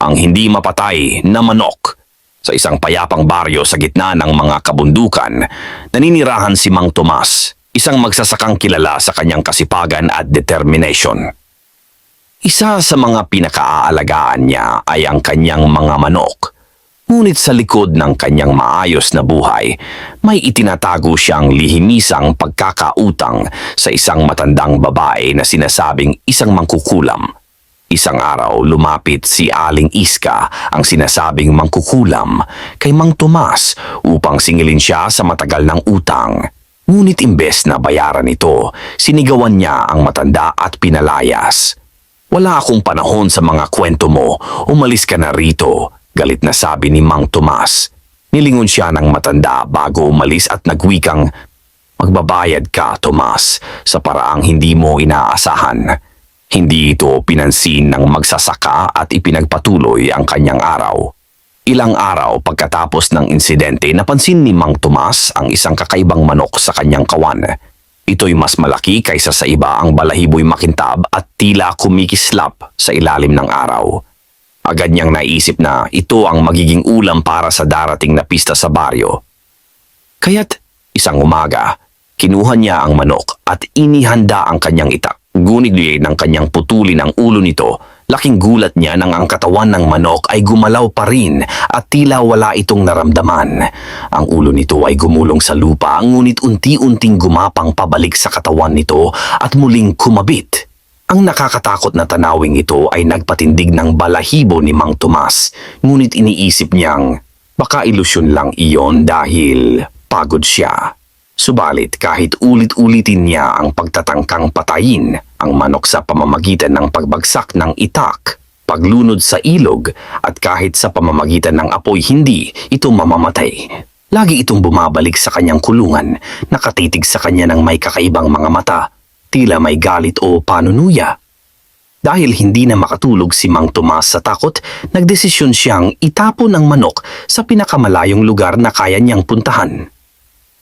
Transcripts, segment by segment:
ang hindi mapatay na manok. Sa isang payapang baryo sa gitna ng mga kabundukan, naninirahan si Mang Tomas, isang magsasakang kilala sa kanyang kasipagan at determination. Isa sa mga pinakaaalagaan niya ay ang kanyang mga manok. Ngunit sa likod ng kanyang maayos na buhay, may itinatago siyang lihimisang pagkakautang sa isang matandang babae na sinasabing isang mangkukulam. Isang araw lumapit si Aling Iska ang sinasabing mangkukulam kay Mang Tomas upang singilin siya sa matagal ng utang. Ngunit imbes na bayaran ito, sinigawan niya ang matanda at pinalayas. Wala akong panahon sa mga kwento mo, umalis ka na rito, galit na sabi ni Mang Tomas. Nilingon siya ng matanda bago umalis at nagwikang, Magbabayad ka, Tomas, sa paraang hindi mo inaasahan. Hindi ito pinansin ng magsasaka at ipinagpatuloy ang kanyang araw. Ilang araw pagkatapos ng insidente, napansin ni Mang Tomas ang isang kakaibang manok sa kanyang kawan. Ito'y mas malaki kaysa sa iba ang balahiboy makintab at tila kumikislap sa ilalim ng araw. Agad niyang naisip na ito ang magiging ulam para sa darating na pista sa baryo. Kaya't isang umaga, kinuha niya ang manok at inihanda ang kanyang itak. Ngunit ng kanyang putulin ang ulo nito, laking gulat niya nang ang katawan ng manok ay gumalaw pa rin at tila wala itong naramdaman. Ang ulo nito ay gumulong sa lupa ngunit unti-unting gumapang pabalik sa katawan nito at muling kumabit. Ang nakakatakot na tanawing ito ay nagpatindig ng balahibo ni Mang Tomas, ngunit iniisip niyang baka ilusyon lang iyon dahil pagod siya. Subalit kahit ulit-ulitin niya ang pagtatangkang patayin ang manok sa pamamagitan ng pagbagsak ng itak, paglunod sa ilog at kahit sa pamamagitan ng apoy hindi ito mamamatay. Lagi itong bumabalik sa kanyang kulungan, nakatitig sa kanya ng may kakaibang mga mata, tila may galit o panunuya. Dahil hindi na makatulog si Mang Tomas sa takot, nagdesisyon siyang itapon ang manok sa pinakamalayong lugar na kaya niyang puntahan.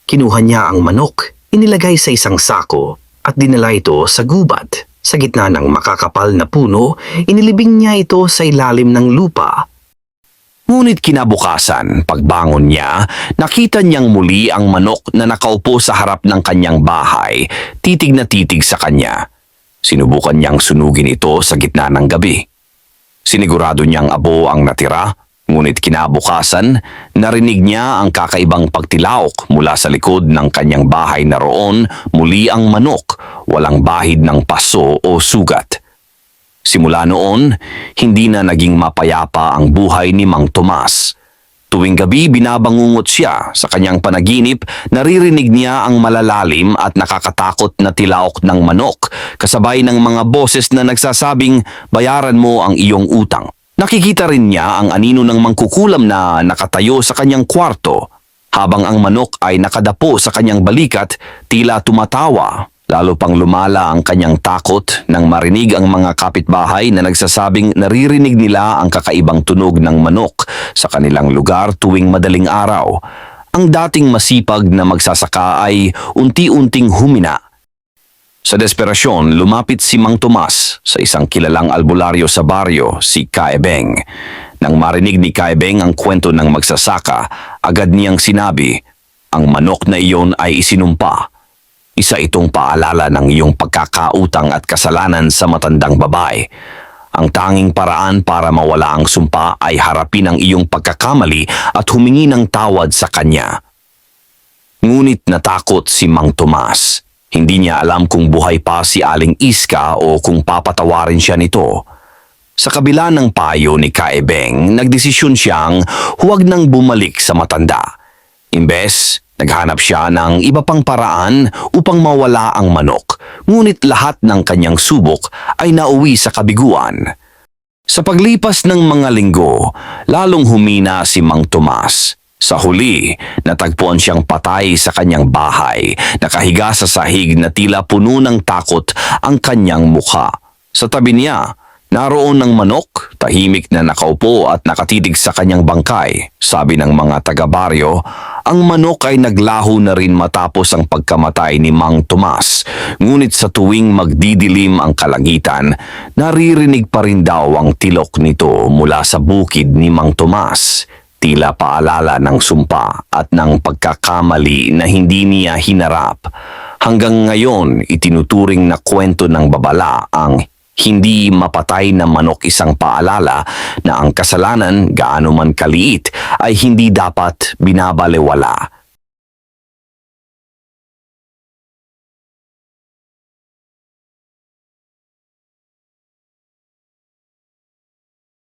Kinuha niya ang manok, inilagay sa isang sako at dinala ito sa gubat. Sa gitna ng makakapal na puno, inilibing niya ito sa ilalim ng lupa. Ngunit kinabukasan, pagbangon niya, nakita niyang muli ang manok na nakaupo sa harap ng kanyang bahay, titig na titig sa kanya. Sinubukan niyang sunugin ito sa gitna ng gabi. Sinigurado niyang abo ang natira, ngunit kinabukasan, narinig niya ang kakaibang pagtilaok mula sa likod ng kanyang bahay na roon muli ang manok, walang bahid ng paso o sugat. Simula noon, hindi na naging mapayapa ang buhay ni Mang Tomas. Tuwing gabi binabangungot siya sa kanyang panaginip, naririnig niya ang malalalim at nakakatakot na tilaok ng manok, kasabay ng mga boses na nagsasabing bayaran mo ang iyong utang. Nakikita rin niya ang anino ng mangkukulam na nakatayo sa kanyang kwarto, habang ang manok ay nakadapo sa kanyang balikat, tila tumatawa Lalo pang lumala ang kanyang takot nang marinig ang mga kapitbahay na nagsasabing naririnig nila ang kakaibang tunog ng manok sa kanilang lugar tuwing madaling araw. Ang dating masipag na magsasaka ay unti-unting humina. Sa desperasyon, lumapit si Mang Tomas sa isang kilalang albularyo sa baryo, si Kaebeng. Nang marinig ni Kaebeng ang kwento ng magsasaka, agad niyang sinabi, ang manok na iyon ay isinumpa isa itong paalala ng iyong pagkakautang at kasalanan sa matandang babae. Ang tanging paraan para mawala ang sumpa ay harapin ang iyong pagkakamali at humingi ng tawad sa kanya. Ngunit natakot si Mang Tomas. Hindi niya alam kung buhay pa si Aling Iska o kung papatawarin siya nito. Sa kabila ng payo ni Kaebeng, nagdesisyon siyang huwag nang bumalik sa matanda. Imbes, Naghanap siya ng iba pang paraan upang mawala ang manok, ngunit lahat ng kanyang subok ay nauwi sa kabiguan. Sa paglipas ng mga linggo, lalong humina si Mang Tomas. Sa huli, natagpuan siyang patay sa kanyang bahay, nakahiga sa sahig na tila puno ng takot ang kanyang mukha. Sa tabi niya, Naroon ng manok, tahimik na nakaupo at nakatitig sa kanyang bangkay. Sabi ng mga taga-baryo, ang manok ay naglaho na rin matapos ang pagkamatay ni Mang Tomas. Ngunit sa tuwing magdidilim ang kalangitan, naririnig pa rin daw ang tilok nito mula sa bukid ni Mang Tomas. Tila paalala ng sumpa at ng pagkakamali na hindi niya hinarap. Hanggang ngayon, itinuturing na kwento ng babala ang hindi mapatay na manok isang paalala na ang kasalanan gaano man kaliit ay hindi dapat binabalewala